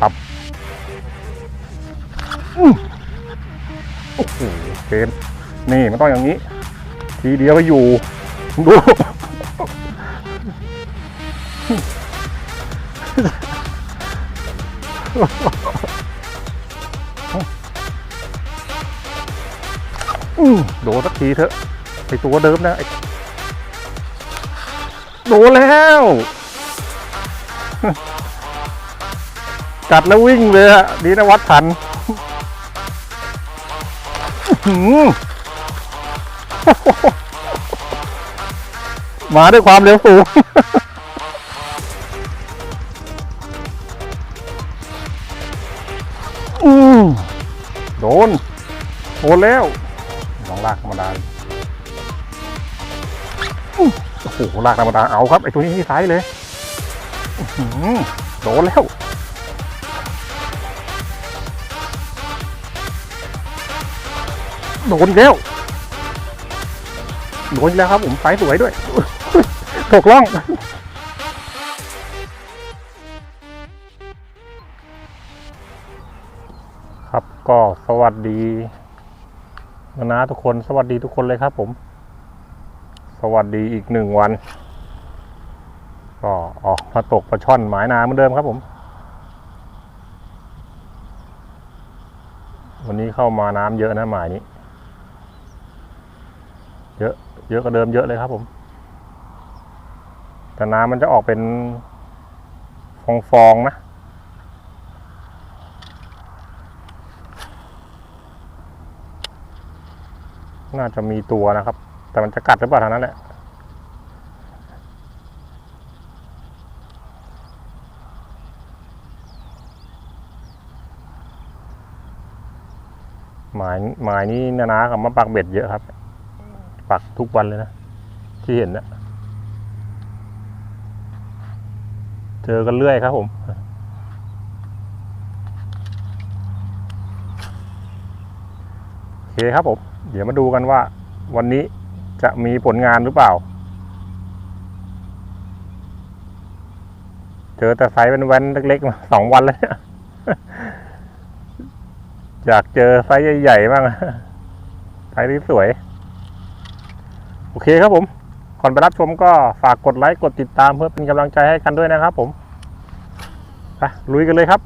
ตับโอ้โหเกมนี่มันต้องอย่างนี้ ทีเดียวก็อยู่ ดูโดนสักทีเถอะไอตัวเดิมนะ โดนแล้ว กัดแล้ววิ่งเลยอะดีนะวัดทันหมาด้วยความเร็วสูงโดน โดนแล้วลองลากธรรมดาโอ้โหลากธรรมดาเอาครับไอตัวนี้ที่ไซส์เลยโดนแล้ว โดนอีกแล้วโดนอีกแล้วครับผมไซส์สวยด้วยตกล่อง ครับก็สวัสดีนะทุกคนสวัสดีทุกคนเลยครับผม สวัสดีอีกหนึ่งวัน ก็ออกมาตกปลาช่อนหมายนาเหมือนเดิมครับผม วันนี้เข้ามาน้ำเยอะนะหมายนี้ เยอะเยอะกว่าเดิมเยอะเลยครับผม แต่น้ำมันจะออกเป็นฟองๆนะน่าจะมีตัวนะครับ แต่มันจะกัดหรือเปล่าเท่านั้นแหละ หมายหมายนี้นานากับมาปักเบ็ดเยอะครับ ปักทุกวันเลยนะ ที่เห็นนะเจอกันเรื่อยครับผมโอเคครับผม เดี๋ยวมาดูกันว่า วันนี้จะมีผลงานหรือเปล่า เจอแต่ไซส์เป็นแว่นเล็กๆมาสองวันแล้วเนี่ยอยากเจอไซส์ใหญ่ๆบ้างไซส์ที่สวย โอเคครับผม ก่อนไปรับชมก็ฝากกดไลค์กดติดตามเพื่อเป็นกำลังใจให้กันด้วยนะครับผมไปลุยกันเลยครับ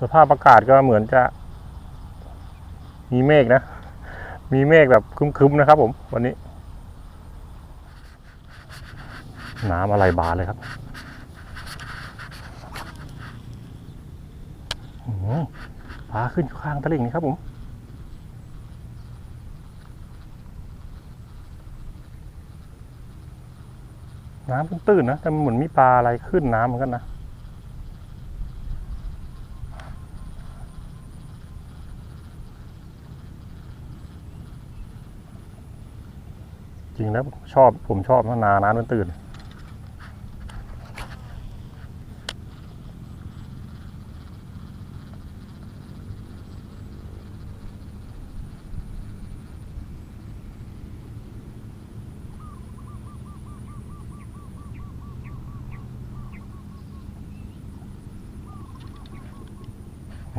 สภาพอากาศก็เหมือนจะ มีเมฆนะ มีเมฆแบบครึมๆนะครับผมวันนี้ น้ำอะไรบานเลยครับปลาขึ้นข้างตลิ่งนี่ครับผมน้ำตื้นๆนะแต่มันเหมือนมีปลาอะไรขึ้นน้ำเหมือนกันนะจริงแล้วชอบผมชอบนาน้ำตื้น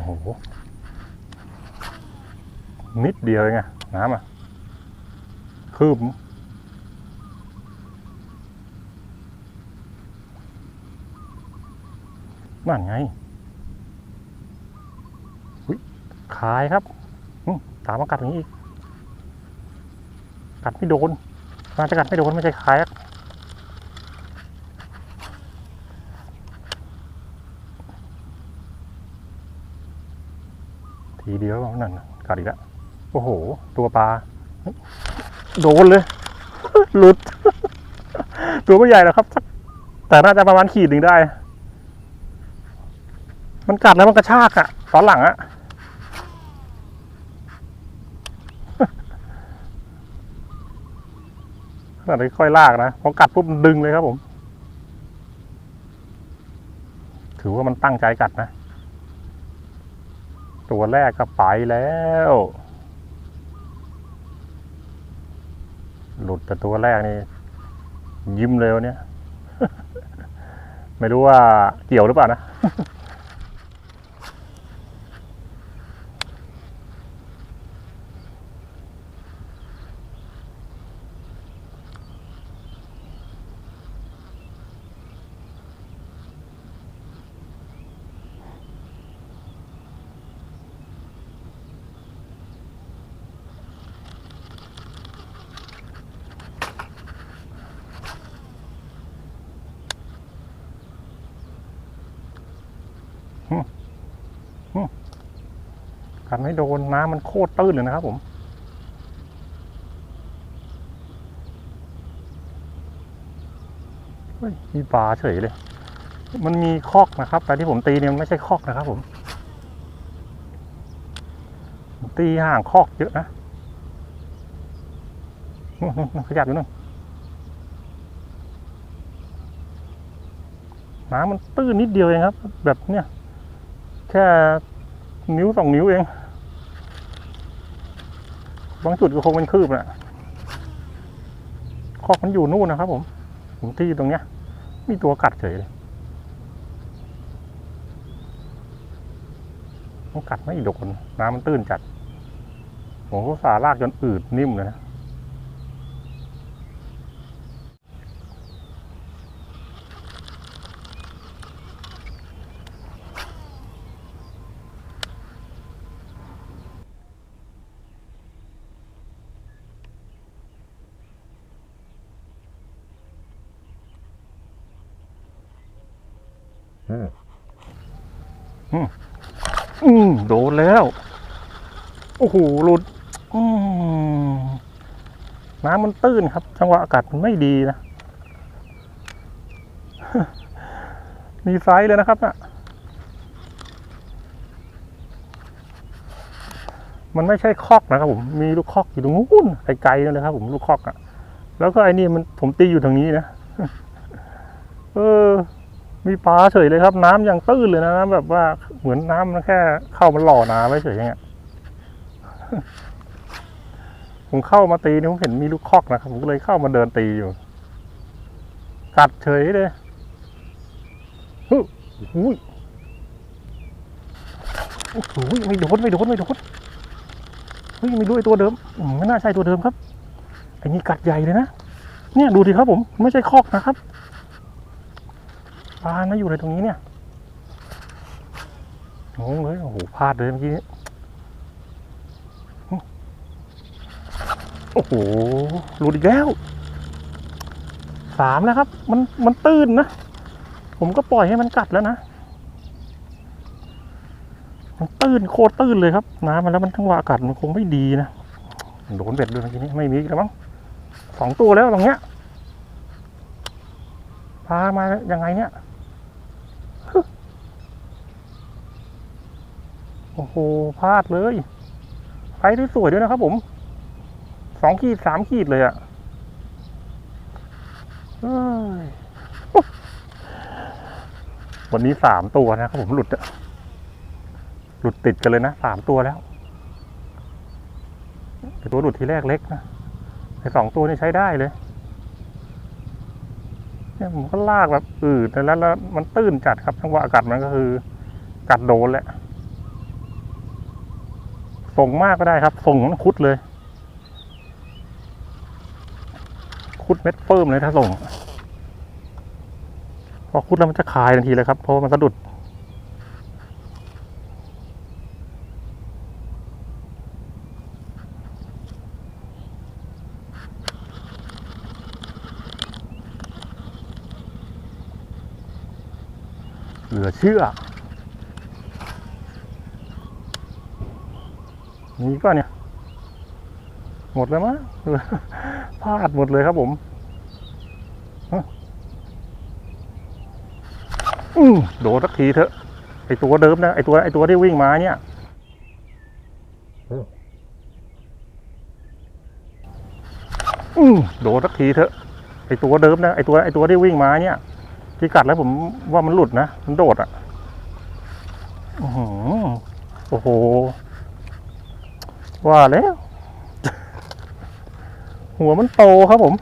โห นิดเดียวเองอะน้ำอะคืบนั่นไงขายครับตามมากัดอย่างนี้อีก กัดไม่โดนน่าจะกัดไม่โดนไม่ใช่ขายอะ ทีเดียวนั่นน่ะกัดอีกแล้วโอ้โห ตัวปลา โดนเลย หลุด ตัวไม่ใหญ่หรอกครับ แต่น่าจะประมาณขีดหนึ่งได้ มันกัดแล้วมันกระชากอะตอนหลังอะขนาดค่อยๆลากนะพอกัดปุ๊บดึงเลยครับผม ถือว่ามันตั้งใจกัดนะ ตัวแรกก็ไปแล้ว หลุดแต่ตัวแรกนี่ ยิ้มเลยวันเนี้ยไม่รู้ว่าเกี่ยวหรือเปล่านะ กัดไม่โดนน้ำมันโคตรตื้นเลยนะครับผมเฮ้ยมีปลาเฉยเลย มันมีคอกนะครับ แต่ที่ผมตีเนี่ยมันไม่ใช่คอกนะครับผม ตีห่างคอกเยอะนะขยับอยู่นู่นน้ำมันตื้นนิดเดียวเองครับ แบบเนี้ยแค่นิ้วสองนิ้วเอง บางจุดก็คงเป็นคืบน่ะคอกมันอยู่นู่นนะครับ ผมผมที่ตรงเนี้ย มีตัวกัดเฉยเลยมันกัดไม่โดนน้ำมันตื้นจัด ผมก็สาลากจนอืดนิ่มเลยนะ อืมโดนแล้ว โอ้โหหลุด อืมน้ำมันตื้นครับ จังหวะอากาศมันไม่ดีนะ มีไซส์เลยนะครับน่ะมันไม่ใช่คอกนะครับผม มีลูกคอกอยู่ตรงนู้นไกลๆนั่นเลยครับผมลูกคอกอะ่ะ แล้วก็ไอ้นี่มันผมตีอยู่ทางนี้นะ เออ มีปลาเฉยเลยครับ น้ํำยังตื้นเลยนะน้ำแบบว่าเหมือนน้ำมันแค่เข้ามันหล่อน้ำไว้เฉยอย่างเงี้ยผมเข้ามาตีนี่ผมเห็นมีลูกคอกนะครับผมก็เลยเข้ามาเดินตีอยู่ กัดเฉยเลยฮึอุ้ยโอ้โหไม่โดนไม่โดนไม่โดนเฮ้ยไม่รู้ไอ้ตัวเดิมอืมไม่น่าใช่ตัวเดิมครับไอ้นี่กัดใหญ่เลยนะเนี่ยดูดิครับผม ไม่ใช่คอกนะครับ ปลามาอยู่ในตรงนี้เนี่ยโอ้เลยโอ้โหพลาดเลยเมื่อกี้นี้โอ้โหหลุดอีกแล้วสามแล้วครับ มันมันตื้นนะ ผมก็ปล่อยให้มันกัดแล้วนะมันตื้นโคตรตื้นเลยครับน้ำมันแล้วมันทั้งวาอากาศมันคงไม่ดีนะโดนเบ็ดด้วยเมื่อกี้นี้ไม่มีแล้วมั้งสองตัวแล้วตรงเนี้ยพามายังไงเนี่ย โอ้โหพลาดเลยไฟสวยด้วยนะครับผมสองขีดสามขีดเลยอะ่ะวันนี้สามตัวนะครับผมหลุดอะหลุดติดกันเลยนะสามตัวแล้วไอตัวหลุดทีแรกเล็กนะไอสองตัวนี่ใช้ได้เลยเนี่ยผมก็ลากแบบอืดแล้วแล้วมันตื้นจัดครับจังหวะกัดมันก็คือ กัดโดนแหละ ส่งมากก็ได้ครับ ส่งมันคุดเลย คุดเม็ดเฟิ่มเลยถ้าส่ง พอคุดแล้วมันจะคายทันทีเลยครับ เพราะว่ามันสะดุด เหลือเชื่อ มีก็เนี่ย หมดแล้วมั้งพลาดหมดเลยครับผมอืมโดนสักทีเถอะ ไอตัวเดิมนะ ไอตัวไอตัวที่วิ่งมาเนี่ยอืมโดนสักทีเถอะ ไอตัวเดิมนะ ไอตัวไอตัวที่วิ่งมาเนี่ย ที่กัดแล้วผมว่ามันหลุดนะ มันโดดอะโอ้โห ว่าแล้ว หัวมันโตครับผม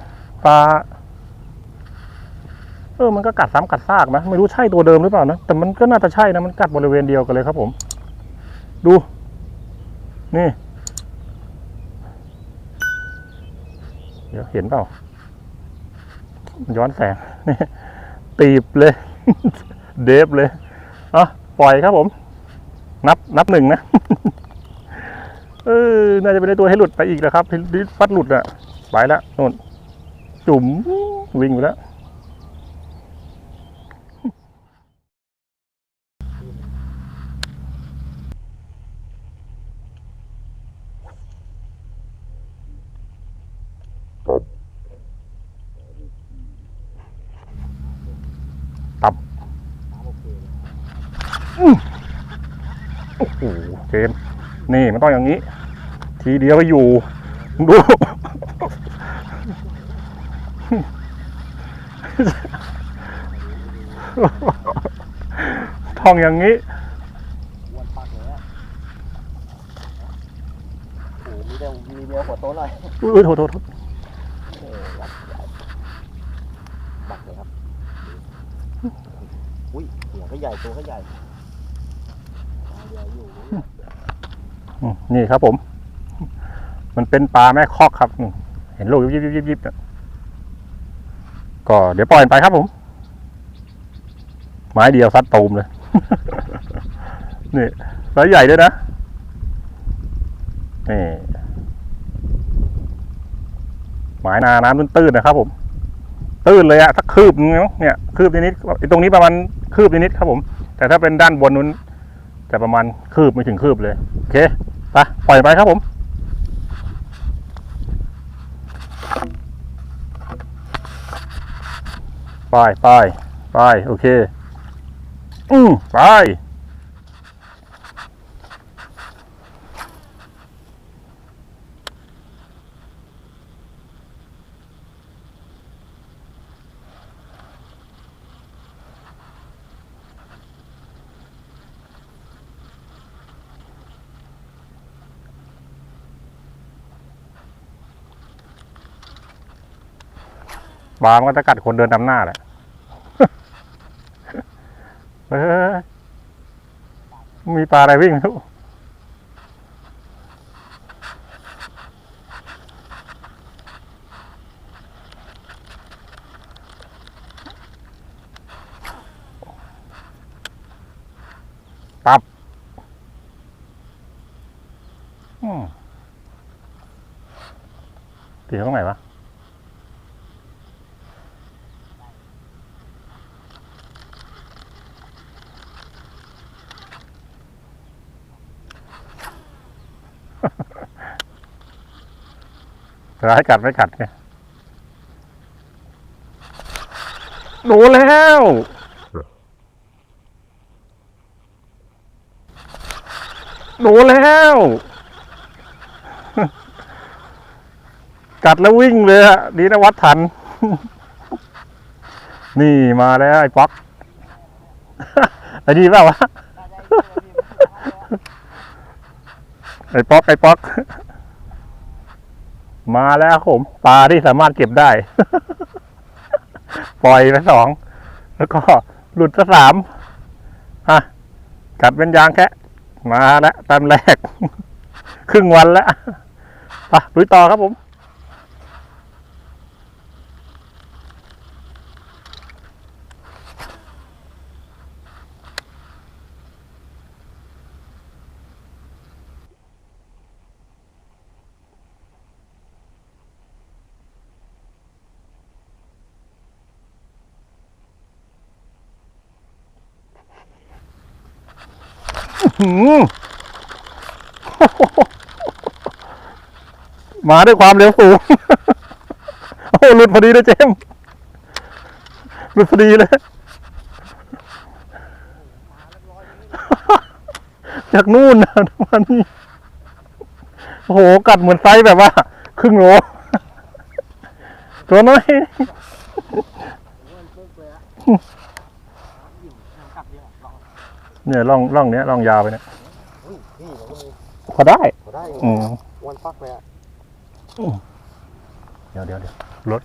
ปลาเออมันก็กัดซ้ำกัดซากนะไม่รู้ใช่ตัวเดิมหรือเปล่านะแต่มันก็น่าจะใช่นะมันกัดบริเวณเดียวกันเลยครับผม ดู นี่ เดี๋ยวเห็นเปล่า ย้อนแสงนี่ตีบเลย เดฟเลยอะปล่อยครับผม นับนับหนึ่งนะ เออ น่าจะเป็นไอ้ตัวให้หลุดไปอีกนะครับดิฟัดหลุดอะไปแล้วนู่น จุ๋มวิ่งไปแล้วตบโอ้โหเจม นี่มันต้องอย่างนี้ ทีเดียวก็อยู่ดูท่องอย่างนี้อ้วนปักเลยอะโอ้โหมีแต่มีเมียหัวโตหน่อยอุ้ยโทษโทษโทษ เออวัดใหญ่ปักเลยครับ อุ้ยหัวก็ใหญ่ตัวก็ใหญ่ตาใหญ่อยู่ อืม นี่ครับผม มันเป็นปลาแม่คอกครับ เห็นลูกยิบยิบยิบยิบก็เดี๋ยวปล่อยไปครับผม ไม้เดียวซัดตูมเลย นี่ไซส์ใหญ่ด้วยนะ นี่หมายนาน้ำตื้นๆนะครับผม ตื้นเลยอะสักคืบนึงเนาะเนี่ยคืบนิดๆตรงนี้ประมาณคืบนิดๆครับผม แต่ถ้าเป็นด้านบนนู้นจะประมาณคืบไม่ถึงคืบเลย โอเค ไปปล่อยไปครับผมปล่อยปล่อยปล่อยโอเค อืมปล่อย ปลามันก็จะกัดคนเดินนำหน้าแหละเออมีปลาอะไรวิ่งไม่รู้ตับอืมตีตรงไหนวะ ร้ายกัดไม่กัดไงโดนแล้ว โดนแล้ว กัดแล้ววิ่งเลยอะดีนะวัดทัน นี่มาแล้วไอ้ป๊อกไอ้ดีเปล่าวะไอ้ป๊อกไอ้ป๊อก มาแล้วผม ปลาที่สามารถเก็บได้ ปล่อยไปสอง แล้วก็หลุดไปสามอะกัดเป็นยางแค่มาแล้วตามแรก ครึ่งวันแล้วไปลุยต่อครับผม มมาด้วยความเร็วสูง โอ้หลุดพอดีเลยเจมหลุดพอดีเลย จากนู่นนะมานี่โอ้โห กัดเหมือนไซส์แบบว่า ครึ่งโลตัวน้อย เลยอะอยู่กัดเนี่ยลองเนี่ยร่องร่องเนี้ยร่องยาวไปเนี่ยเฮ้อุ้ยพี่มันก็มีพอได้ พอได้อยู่อืมวันฟักเลยอะเดี๋ยวเดี๋ยวเดี๋ยวรถ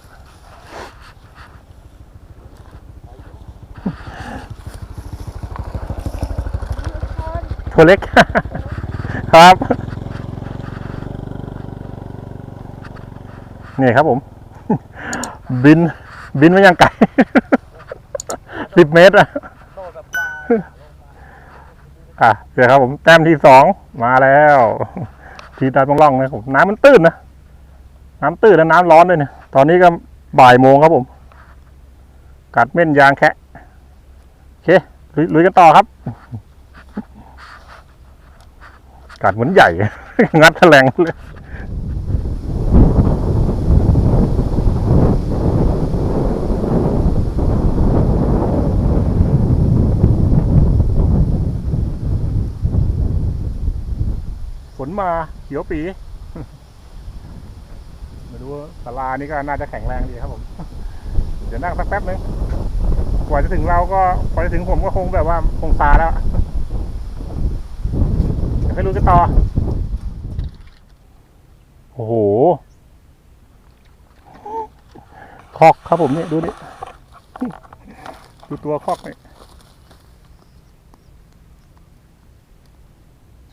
ตัวเล็ก ครับ นี่ครับผม บิน บินมายังไกล สิบเมตรอะโตแบบปลา อะเสียครับผมแต้มที่สองมาแล้ว ทีตาต้องล่องนะผมน้ำมันตื้นนะน้ำตื้นและน้ำร้อนด้วยเนี่ยตอนนี้ก็บ่ายโมงครับผม กัดเม่นยางแคะโอเคลลุยกันต่อครับ กัดเหมือนใหญ่ งัดแถลงเลย มาเขียวปีม่รู้ว่าศาลานี่ก็น่าจะแข็งแรงดีครับผม เดี๋ยวนั่งสักแป๊บนึงกว่าจะถึงเราก็กว่าจะถึงผมก็คงแบบว่าคงซาแล้วเดี๋ยวให้รู้กันต่อ โอ้โหคอกครับผมเนี่ยดูดิดูตัวคอกเนี่ย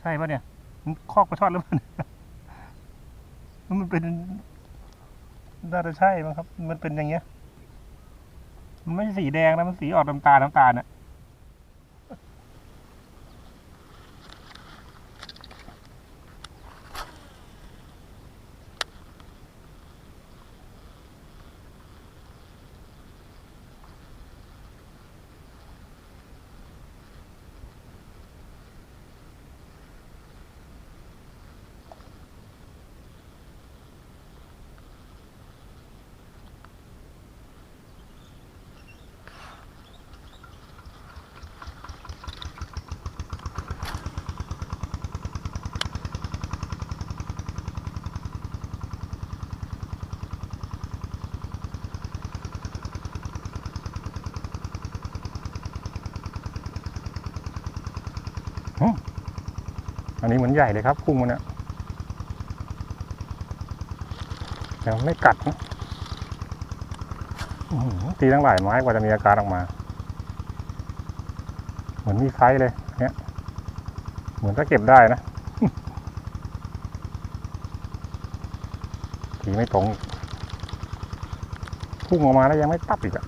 ใช่ปะเนี่ย คอกปลาช่อนหรือเปล่าเนี่ยมันเป็นน่าจะใช่มั้งครับ มันเป็นอย่างเงี้ย มันไม่ใช่สีแดงนะ มันสีออกน้ำตาลน้ำตาลน่ะ อันนี้เหมือนใหญ่เลยครับพุ่งมันเนี่ยแต่มันไม่กัดนะตีตั้งหลายไม้กว่าจะมีอาการออกมา เหมือนมีไฟเลย เนี่ย เหมือนก็เก็บได้นะทีไม่ตรงพุ่งออกมาแล้วยังไม่ตับอีกอะ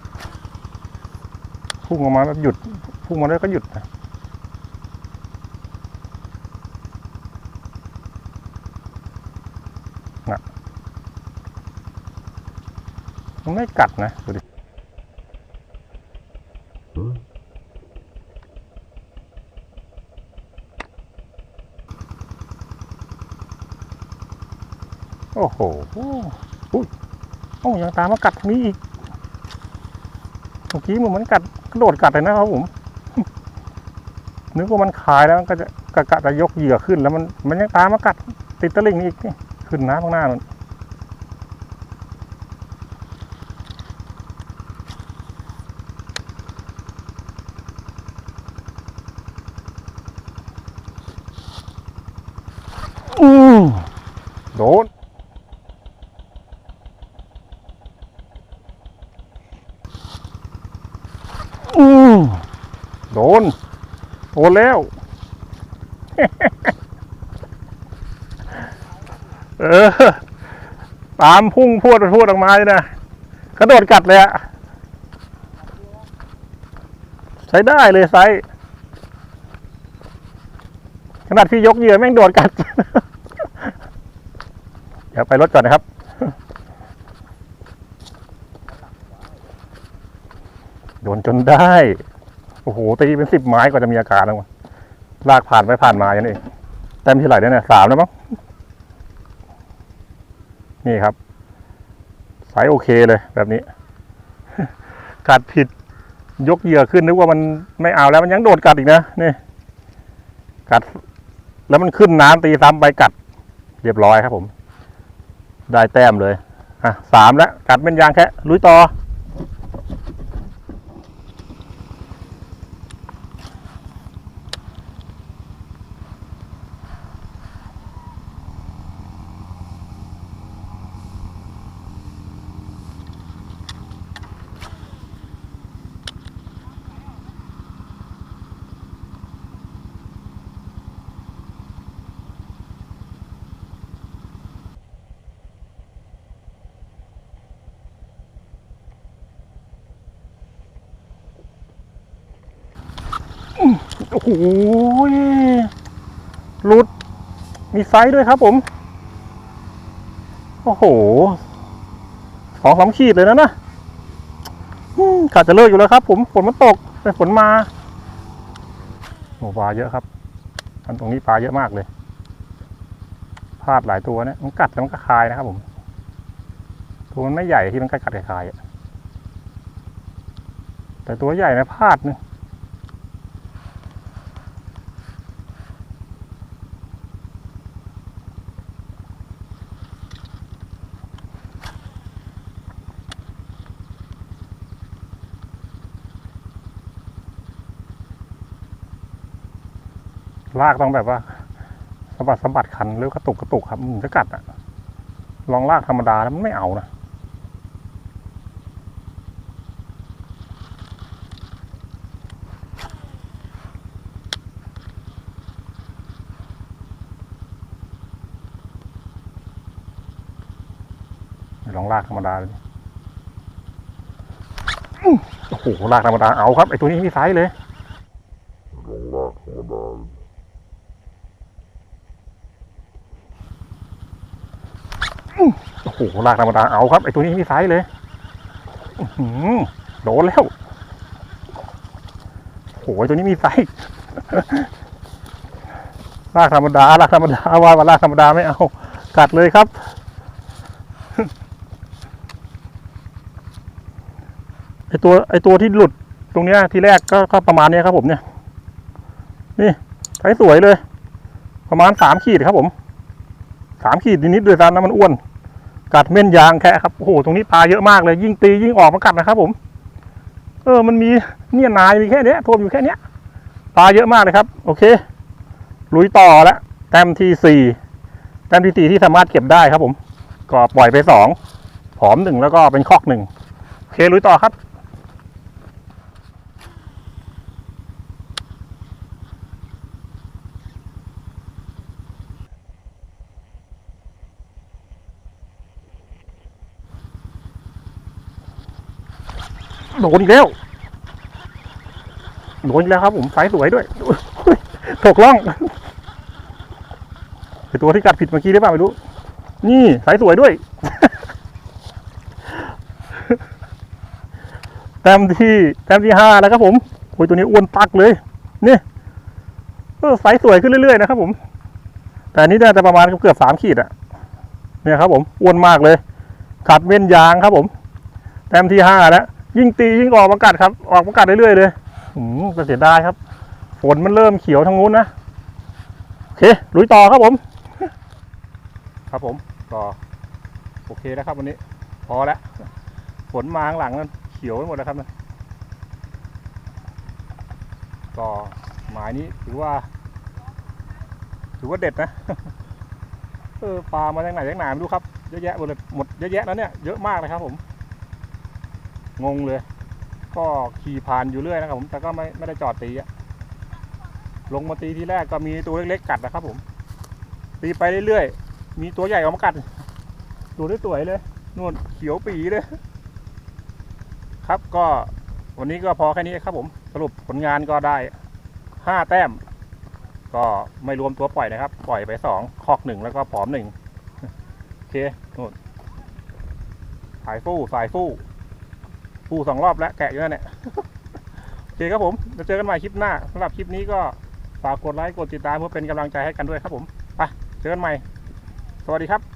พุ่งออกมาแบบหยุด พุ่งมาแล้วก็หยุดนะ มันไม่กัดนะดูดิโอ้โหอุ้ยโอ้ยังตามมากัดทางนี้อีกเมื่อกี้มันเหมือนกัดกระโดดกัดเลยนะครับผมนึกว่ามันคลายแล้วมันก็จะกะกะจะยกเหยื่อขึ้นแล้วมันมันยังตามมากัดติดตะลิ่งนี่อีกนี่ขึ้นน้ำข้างหน้ามัน อืมโดน อืมโดน โดนแล้ว เออ ตามพุ่งพวดพวดออกมาเลยนะกระโดดกัดเลยอะใช้ได้เลยไซส์ขนาดพี่ยกเหยื่อแม่งโดดกัด เดี๋ยวไปรถก่อนนะครับ โดนจนได้ โอ้โหตีเป็นสิบไม้กว่าจะมีอาการแล้ววะลากผ่านไปผ่านมาอย่างนี้เองแต้มที่ไหนเนี่ยสามแล้วมั้งนี่ครับสายโอเคเลยแบบนี้ กัดผิดยกเหยื่อขึ้นนึกว่ามันไม่เอาแล้วมันยังโดดกัดอีกนะนี่ กัด แล้วมันขึ้นน้ำตีซ้ำไปกัด เรียบร้อยครับผม ได้แต้มเลยอะสามแล้ว กัดเป็นยางแค่ลุยต่อ โอ้ยหลุด มีไซส์ด้วยครับผม โอ้โหสองสามขีดเลยนะนะขาดจะเลิกอยู่แล้วครับ ผมฝนมันตกแต่ฝนมาโอ้ปลาเยอะครับอันตรงนี้ปลาเยอะมากเลยพลาดหลายตัวเนี่ยมันกัดแล้วมันก็คายนะครับผมตัวมันไม่ใหญ่ที่มันกัดกัดคายแต่ตัวใหญ่นะพลาดนึงากต้องแบบว่าสะบัดสะบัดคันหรือกระตุกกระตุกครับมันจะกัดอะลองลากธรรมดาแล้วมันไม่เอานะลองลากธรรมดาเลยโอ้โหลากธรรมดาเอาครับไอตัวนี้มีไซส์เลย โอ้โหลากธรรมดาเอาครับไอตัวนี้มีไซส์เลยหือโดนแล้วโอ้โหตัวนี้มีไซส์ลากธรรมดาลากธรรมดาว่าว่าลากธรรมดาไม่เอากัดเลยครับไอตัวไอตัวที่หลุดตรงเนี้ยทีแรกก็ก็ประมาณเนี้ยครับผมเนี่ย นี่ใช้สวยเลย ประมาณสามขีดครับผมสามขีดนิดๆด้วยซ้ำนะมันอ้วน กัดเม่นยางแค่ครับโอ้โหตรงนี้ปลาเยอะมากเลย ยิ่งตียิ่งออกมากัดนะครับ ผม เออ มันมีเนี่ยนายมีแค่เนี้ยทวมอยู่แค่เนี้ยปลาเยอะมากเลยครับ โอเค ลุยต่อแล้วแต้มที่สี่แต้มที่สี่ที่สามารถเก็บได้ครับ ผม ก็ปล่อยไปสองผอมหนึ่งแล้วก็เป็นคอกหนึ่งโอเคลุยต่อครับ โดนอีกแล้วโดนอีกแล้วครับ ผมไซส์สวยด้วยถกล่องไอตัวที่กัดผิดเมื่อกี้ได้ป่ะไม่รู้ นี่ไซส์สวยด้วยแต้มที่แต้มที่ห้าแล้วครับผมโอ้ยตัวนี้อ้วนปักเลยนี่เออไซส์สวยขึ้นเรื่อยๆนะครับผม แต่นี้น่าจะประมาณเกือบสามขีดอะเนี่ยครับผมอ้วนมากเลยกัดเว้นยางครับผม แต้มที่ห้าแล้ว ยิ่งตียิ่งออกมากัดครับ ออกมากัดเรื่อยๆเลยอืมเสียดายครับ ฝนมันเริ่มเขียวทางนู้นนะโอเคลุยต่อครับผม ครับผมก็โอเคแล้วครับวันนี้ พอแล้วฝนมาข้างหลังนั้นเขียวไปหมดแล้วครับนะก็หมายนี้ถือว่า ถือว่าเด็ดนะเออปลามาจากไหนจากไหนไม่รู้ครับเยอะแยะหมดเลยหมดเยอะแยะแล้วเนี่ยเยอะมากเลยครับผม งงเลย ก็ขี่ผ่านอยู่เรื่อยนะครับผมแต่ก็ไม่ไม่ได้จอดตีอะลงมาตีทีแรกก็มีตัวเล็กๆกัดนะครับผม ตีไปเรื่อยๆมีตัวใหญ่ออกมากัดตัวสวยๆเลยนู่นเขียวปีเลย ครับก็วันนี้ก็พอแค่นี้ครับผม สรุปผลงานก็ได้ห้าแต้ม ก็ไม่รวมตัวปล่อยนะครับ ปล่อยไปสองคอกหนึ่งแล้วก็ผอมหนึ่งโอเคนู่นสายฟู่สายฟู่ ปูสองรอบแล้วแกะอยู่นั่นแหละโอเคครับผมจะเจอกันใหม่คลิปหน้าสำหรับคลิปนี้ก็ฝากกดไลค์กดติดตามเพื่อเป็นกำลังใจให้กันด้วยครับผมไปเจอกันใหม่ สวัสดีครับ